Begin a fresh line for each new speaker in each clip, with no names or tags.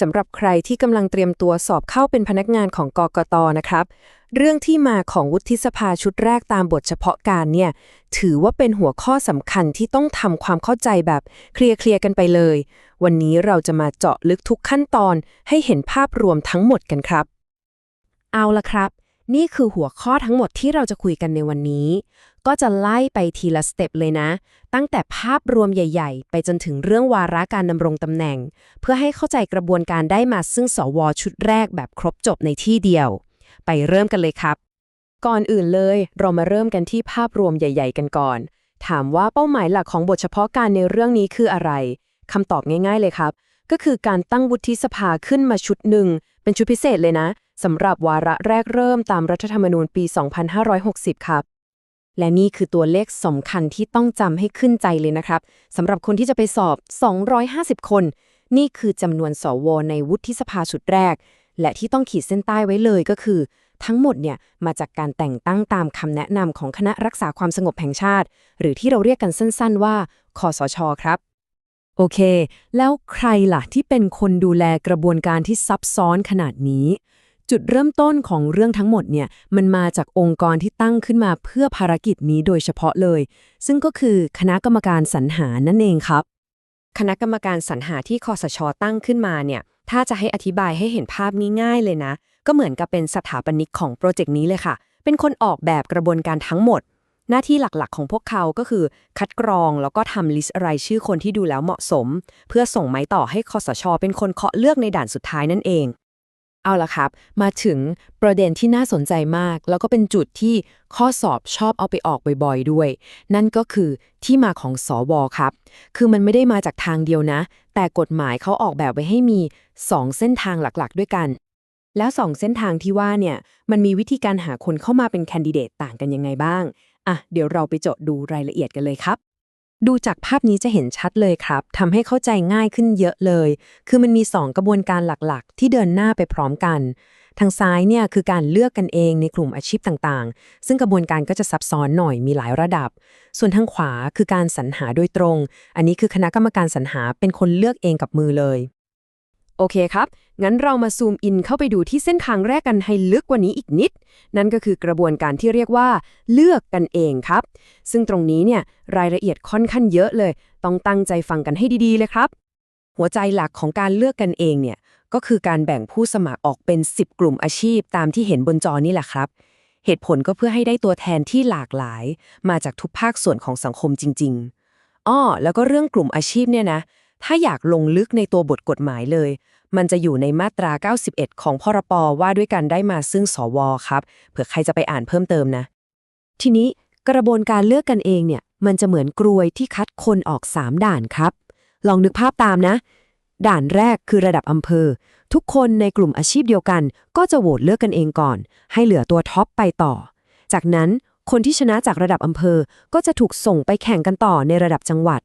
สำหรับใครที่กำลังเตรียมตัวสอบเข้าเป็นพนักงานของกกตนะครับ เรื่องที่มาของวุฒิสภาชุดแรกตามบทเฉพาะการเนี่ย ถือว่าเป็นหัวข้อสำคัญที่ต้องทำความเข้าใจแบบเคลียร์ๆกันไปเลย วันนี้เราจะมาเจาะลึกทุกขั้นตอนให้เห็นภาพรวมทั้งหมดกันครับ เอาละครับ นี่คือหัวข้อทั้งหมดที่เราจะคุยกันในวันนี้ ก็จะไล่ไปทีละสเต็ปเลยนะ ตั้งแต่ภาพรวมใหญ่ ๆ ไปจนถึงเรื่องวาระการดำรงตำแหน่ง เพื่อให้เข้าใจกระบวนการได้มาซึ่งสวชุดแรกแบบครบจบในที่เดียว ไปเริ่มกันเลยครับ ก่อนอื่นเลย เรามาเริ่มกันที่ภาพรวมใหญ่ ๆ กันก่อน ถามว่าเป้าหมายหลักของบทเฉพาะการในเรื่องนี้คืออะไรคำตอบง่าย ๆ เลยครับ ก็คือการตั้งวุฒิสภาขึ้นมาชุดหนึ่ง เป็นชุดพิเศษเลยนะสำหรับวาระแรกเริ่มตามรัฐธรรมนูญปี 2560 ครับ และนี่คือตัวเลขสำคัญที่ต้องจำให้ขึ้นใจเลยนะครับสำหรับคนที่จะไปสอบ 250 คน นี่คือจำนวนสวในวุฒิสภาชุดแรก และที่ต้องขีดเส้นใต้ไว้เลยก็คือ ทั้งหมดเนี่ยมาจากการแต่งตั้งตามคำแนะนำของคณะรักษาความสงบแห่งชาติ หรือที่เราเรียกกันสั้น ๆ ว่าคอสช ครับ โอเค แล้วใครล่ะที่เป็นคนดูแลกระบวนการที่ซับซ้อนขนาดนี้ จุดเริ่มต้นของเรื่องทั้งหมดเนี่ยมันมาจากองค์กรที่ตั้งขึ้นมาเพื่อภารกิจนี้โดยเฉพาะเลย ซึ่งก็คือคณะกรรมการสรรหานั่นเองครับ คณะกรรมการสรรหาที่คอสชตั้งขึ้นมาเนี่ยถ้าจะให้อธิบายให้เห็นภาพง่ายๆเลยนะ ก็เหมือนกับเป็นสถาปนิกของโปรเจกต์นี้เลยค่ะ เป็นคนออกแบบกระบวนการทั้งหมด หน้าที่หลักๆ ของพวกเขาก็คือ คัดกรองแล้วก็ทำลิสต์รายชื่อคนที่ดูแล้วเหมาะสม เพื่อส่งไม้ต่อให้คอสช เป็นคนเคาะเลือกในด่านสุดท้ายนั่นเอง เอาละครับ มาถึงประเด็นที่น่าสนใจมาก แล้วก็เป็นจุดที่ข้อสอบชอบเอาไปออกบ่อยๆด้วย นั่นก็คือที่มาของสวครับ คือมันไม่ได้มาจากทางเดียวนะ แต่กฎหมายเขาออกแบบไว้ให้มี 2 เส้นทางหลักๆ ด้วยกันแล้วสองเส้นทางที่ว่าเนี่ยมันมีวิธีการหาคนเข้ามาเป็นแคนดิเดตต่างกันยังไงบ้าง อะเดี๋ยวเราไปเจาะดูรายละเอียดกันเลยครับ ดูจากภาพนี้จะเห็นชัดเลยครับทำให้เข้าใจง่ายขึ้นเยอะเลย คือมันมี 2 กระบวนการหลักๆ ที่เดินหน้าไปพร้อมกัน ทางซ้ายเนี่ยคือการเลือกกันเองในกลุ่มอาชีพต่างๆ ซึ่งกระบวนการก็จะซับซ้อนหน่อยมีหลายระดับ ส่วนทางขวาคือการสรรหาโดยตรง อันนี้คือคณะกรรมการสรรหาเป็นคนเลือกเองกับมือเลย โอเคครับ งั้นเรามาซูมอินเข้าไปดูที่เส้นทางแรกกันให้ลึกกว่านี้อีกนิด นั่นก็คือกระบวนการที่เรียกว่า เลือกกันเองครับ ซึ่งตรงนี้เนี่ยรายละเอียดค่อนข้างเยอะเลย ต้องตั้งใจฟังกันให้ดีๆเลยครับ หัวใจหลักของการเลือกกันเองเนี่ยก็คือการแบ่งผู้สมัครออกเป็น 10 กลุ่มอาชีพตามที่เห็นบนจอนี่แหละครับ เหตุผลก็เพื่อให้ได้ตัวแทนที่หลากหลาย มาจากทุกภาคส่วนของสังคมจริง ๆอ้อแล้วก็เรื่องกลุ่มอาชีพเนี่ยนะ ถ้าอยากลงลึกในตัวบทกฎหมายเลย มันจะอยู่ในมาตรา 91 ของพรปว่าด้วยการได้มาซึ่งสวครับ เผื่อใครจะไปอ่านเพิ่มเติมนะ ทีนี้กระบวนการเลือกกันเองเนี่ย มันจะเหมือนกรวยที่คัดคนออก 3 ด่านครับ ลองนึกภาพตามนะ ด่านแรกคือระดับอำเภอ ทุกคนในกลุ่มอาชีพเดียวกัน ก็จะโหวตเลือกกันเองก่อน ให้เหลือตัวท็อปไปต่อ จากนั้นคนที่ชนะจากระดับอำเภอ ก็จะถูกส่งไปแข่งกันต่อในระดับจังหวัด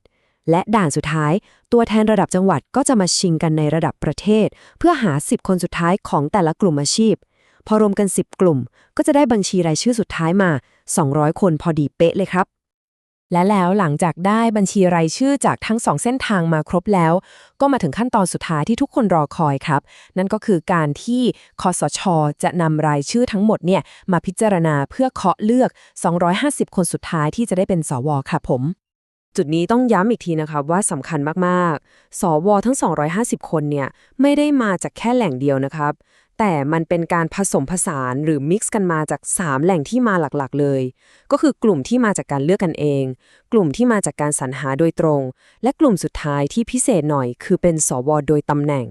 และด่านสุดท้าย ตัวแทนระดับจังหวัดก็จะมาชิงกันในระดับประเทศ เพื่อหา 10 คนสุดท้ายของแต่ละกลุ่มอาชีพ พอรวมกัน 10 กลุ่ม ก็จะได้บัญชีรายชื่อสุดท้ายมา 200 คนพอดีเป๊ะเลยครับ และแล้วหลังจากได้บัญชีรายชื่อจากทั้งสองเส้นทางมาครบแล้ว ก็มาถึงขั้นตอนสุดท้ายที่ทุกคนรอคอยครับ นั่นก็คือการที่คอสช จะนำรายชื่อทั้งหมดเนี่ยมาพิจารณาเพื่อเคาะเลือก 250 คนสุดท้ายที่จะได้เป็นสวครับผม จุดนี้ต้องย้ำอีกทีนะครับว่าสำคัญมากๆ สวทั้ง 250 คนเนี่ยไม่ได้มาจากแค่แหล่งเดียวนะครับ แต่มันเป็นการผสมผสานหรือมิกซ์กันมาจาก 3 แหล่งที่มาหลักๆเลย ก็คือกลุ่มที่มาจากการเลือกกันเอง กลุ่มที่มาจากการสรรหาโดยตรง และกลุ่มสุดท้ายที่พิเศษหน่อย คือเป็นสวโดยตำแหน่ง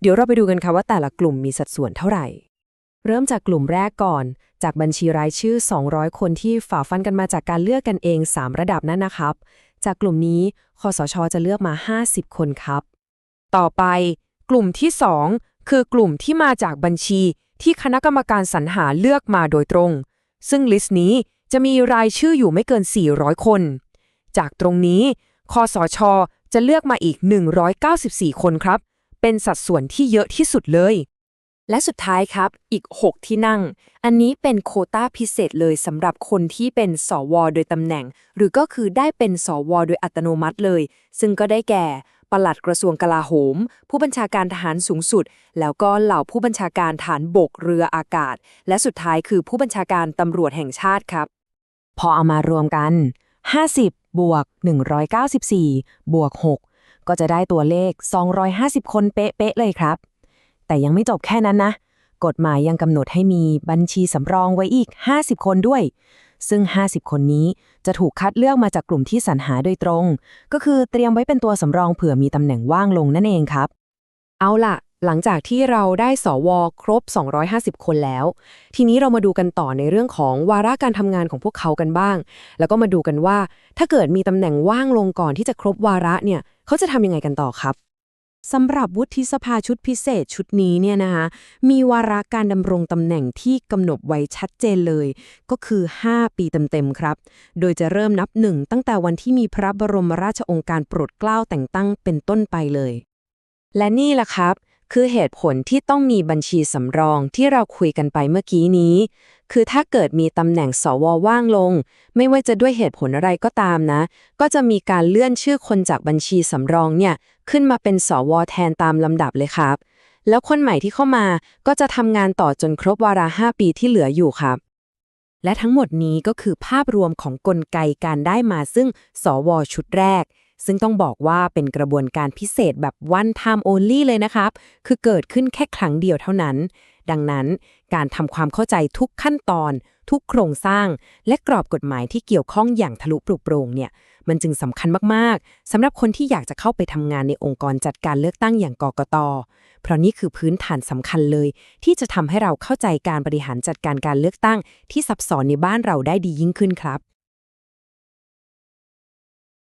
เดี๋ยวเราไปดูกันค่ะว่าแต่ละกลุ่มมีสัดส่วนเท่าไหร่เริ่มจากกลุ่มแรกก่อน จากบัญชีรายชื่อ 200 คนที่ฝ่าฟันกันมาจากการเลือกกันเอง 3 ระดับนั้นนะครับ จากกลุ่มนี้คอสชจะเลือกมา 50 คนครับ ต่อไป กลุ่มที่ 2 คือกลุ่มที่มาจากบัญชีที่คณะกรรมการสรรหาเลือกมาโดยตรง ซึ่งลิสต์นี้จะมีรายชื่ออยู่ไม่เกิน 400 คน จากตรงนี้คอสชจะเลือกมาอีก 194 คนครับ เป็นสัดส่วนที่เยอะที่สุดเลย และสุดท้ายครับ อีก 6 ที่นั่ง อันนี้เป็นโคต้าพิเศษเลยสำหรับคนที่เป็นสวโดยตำแหน่ง หรือก็คือได้เป็นสวโดยอัตโนมัติเลย ซึ่งก็ได้แก่ปลัดกระทรวงกลาโหม ผู้บัญชาการทหารสูงสุด แล้วก็เหล่าผู้บัญชาการฐานบกเรืออากาศ และสุดท้ายคือผู้บัญชาการตำรวจแห่งชาติครับ พอเอามารวมกัน 50 บวก 194 บวก 6 ก็จะได้ตัวเลข 250 คนเป๊ะๆเลยครับ แต่ยังไม่จบแค่นั้นนะ กฎหมายยังกำหนดให้มีบัญชีสำรองไว้อีก 50 คนด้วย ซึ่ง 50 คนนี้จะถูกคัดเลือกมาจากกลุ่มที่สรรหาโดยตรง ก็คือเตรียมไว้เป็นตัวสำรองเผื่อมีตำแหน่งว่างลงนั่นเองครับ เอาล่ะ หลังจากที่เราได้สวครบ 250 คนแล้ว ทีนี้เรามาดูกันต่อในเรื่องของวาระการทำงานของพวกเขากันบ้าง แล้วก็มาดูกันว่า ถ้าเกิดมีตำแหน่งว่างลงก่อนที่จะครบวาระเนี่ยเขาจะทำยังไงกันต่อครับ สำหรับวุฒิสภาชุดพิเศษชุดนี้เนี่ยนะคะมีวาระการดำรงตำแหน่งที่กำหนดไว้ชัดเจนเลย ก็คือ 5 ปีเต็มๆครับ โดยจะเริ่มนับหนึ่งตั้งแต่วันที่มีพระบรมราชองค์การโปรดเกล้าแต่งตั้งเป็นต้นไปเลย และนี่แหละครับ คือเหตุผลที่ต้องมีบัญชีสำรองที่เราคุยกันไปเมื่อกี้นี้ คือถ้าเกิดมีตำแหน่งสวว่างลง ไม่ว่าจะด้วยเหตุผลอะไรก็ตามนะ ก็จะมีการเลื่อนชื่อคนจากบัญชีสำรองเนี่ย ขึ้นมาเป็นสวแทนตามลำดับเลยครับ แล้วคนใหม่ที่เข้ามาก็จะทำงานต่อจนครบวาระ5ปีที่เหลืออยู่ครับ และทั้งหมดนี้ก็คือภาพรวมของกลไกการได้มาซึ่งสวชุดแรก ซึ่งต้องบอกว่าเป็นกระบวนการพิเศษแบบ one time only เลยนะครับ คือเกิดขึ้นแค่ครั้งเดียวเท่านั้น ดังนั้นการทำความเข้าใจทุกขั้นตอน ทุกโครงสร้าง และกรอบกฎหมายที่เกี่ยวข้องอย่างทะลุปลุกโปร่งเนี่ย มันจึงสำคัญมากๆสำหรับคนที่อยากจะเข้าไปทำงานในองค์กรจัดการเลือกตั้งอย่างกกต เพราะนี่คือพื้นฐานสำคัญเลย ที่จะทำให้เราเข้าใจการบริหารจัดการการเลือกตั้งที่ซับซ้อนในบ้านเราได้ดียิ่งขึ้นครับ